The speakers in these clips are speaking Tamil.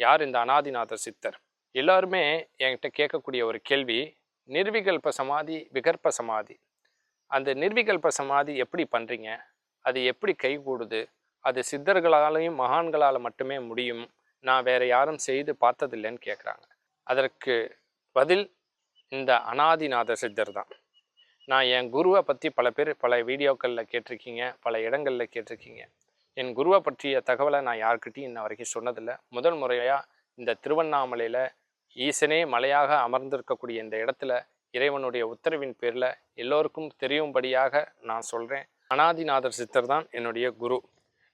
யார் இந்த அனாதிநாத சித்தர்? எல்லாருமே என்கிட்ட கேட்கக்கூடிய ஒரு கேள்வி நிர்விகல்ப சமாதி விகற்ப சமாதி. அந்த நிர்விகல்ப சமாதி எப்படி பண்ணுறீங்க அது எப்படி கைகூடுது? அது சித்தர்களாலையும் மகான்களால் மட்டுமே முடியும். நான் வேறு யாரும் செய்து பார்த்ததில்லைன்னு கேட்குறாங்க அதற்கு பதில் இந்த அனாதிநாத சித்தர் தான். நான் என் குருவை பற்றி பல பேர் பல வீடியோக்களில் கேட்டிருக்கீங்க பல இடங்களில் கேட்டிருக்கீங்க. என் குருவை பற்றிய தகவலை நான் யாருக்கிட்டையும் இன்ன வரைக்கும் சொன்னதில்லை. முதல் முறையாக இந்த திருவண்ணாமலையில் ஈசனே மலையாக அமர்ந்திருக்கக்கூடிய இந்த இடத்துல இறைவனுடைய உத்தரவின் பேரில் எல்லோருக்கும் தெரியும்படியாக நான் சொல்கிறேன் அனாதிநாதர் சித்தர் தான் என்னுடைய குரு.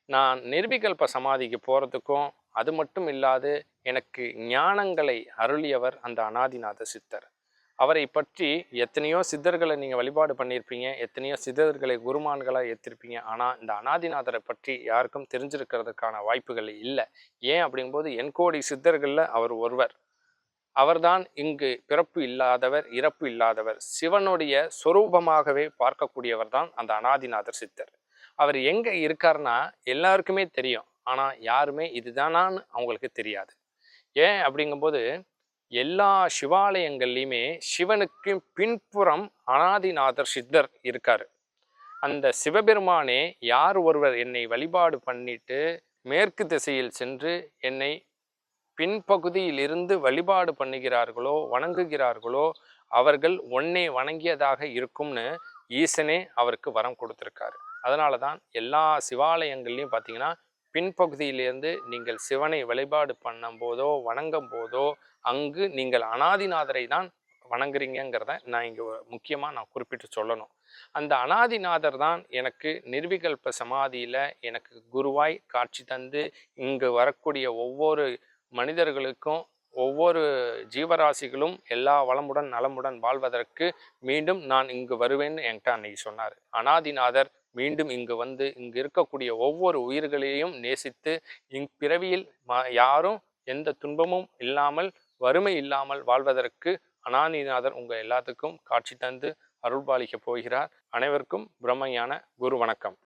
நான் நிர்விகல்ப சமாதிக்கு போகிறதுக்கும் அது மட்டும் இல்லாது எனக்கு ஞானங்களை அருளியவர் அந்த அனாதிநாத சித்தர். அவரை பற்றி எத்தனையோ சித்தர்களை நீங்கள் வழிபாடு பண்ணியிருப்பீங்க எத்தனையோ சித்தர்களை குருமான்களாக ஏற்றிருப்பீங்க. ஆனால் இந்த அனாதிநாதரை பற்றி யாருக்கும் தெரிஞ்சிருக்கிறதுக்கான வாய்ப்புகள் இல்லை. ஏன் அப்படிங்கும்போது என்கோடி சித்தர்களில் அவர் ஒருவர். அவர்தான் இங்கு பிறப்பு இல்லாதவர் இறப்பு இல்லாதவர். சிவனுடைய சொரூபமாகவே பார்க்கக்கூடியவர் தான் அந்த அனாதிநாதர் சித்தர். அவர் எங்கே இருக்காருன்னா எல்லாருக்குமே தெரியும். ஆனால் யாருமே இதுதானான்னு அவங்களுக்கு தெரியாது. ஏன் அப்படிங்கும்போது எல்லா சிவாலயங்கள்லையுமே சிவனுக்கு பின்புறம் அனாதிநாதர் சித்தர் இருக்கார். அந்த சிவபெருமானே யார் ஒருவர் என்னை வழிபாடு பண்ணிட்டு மேற்கு திசையில் சென்று என்னை பின்பகுதியில் இருந்து வழிபாடு பண்ணுகிறார்களோ வணங்குகிறார்களோ அவர்கள் ஒன்னே வணங்கியதாக இருக்கும்னு ஈசனே அவருக்கு வரம் கொடுத்துருக்காரு. அதனால தான் எல்லா சிவாலயங்கள்லையும் பார்த்தீங்கன்னா பின்பகுதியிலிருந்து நீங்கள் சிவனை வழிபாடு பண்ணும் போதோ வணங்கும் போதோ அங்கு நீங்கள் அனாதிநாதரை தான் வணங்குறீங்கிறத நான் இங்கே முக்கியமாக நான் குறிப்பிட்டு சொல்லணும். அந்த அனாதிநாதர் தான் எனக்கு நிர்விகல்ப சமாதியில் எனக்கு குருவாய் காட்சி தந்து இங்கு வரக்கூடிய ஒவ்வொரு மனிதர்களுக்கும் ஒவ்வொரு ஜீவராசிகளும் எல்லா வளமுடன் நலமுடன் வாழ்வதற்கு மீண்டும் நான் இங்கு வருவேன்னு என்கிட்ட அன்னைக்கு சொன்னார். அனாதிநாதர் மீண்டும் இங்கு வந்து இங்கு இருக்கக்கூடிய ஒவ்வொரு உயிர்களையும் நேசித்து இப்பிறவியில் யாரும் எந்த துன்பமும் இல்லாமல் வறுமை இல்லாமல் வாழ்வதற்கு அனானிநாதர் உங்கள் எல்லாத்துக்கும் காட்சி தந்து அருள்பாலிக்க போகிறார். அனைவருக்கும் பிரம்மையான குரு வணக்கம்.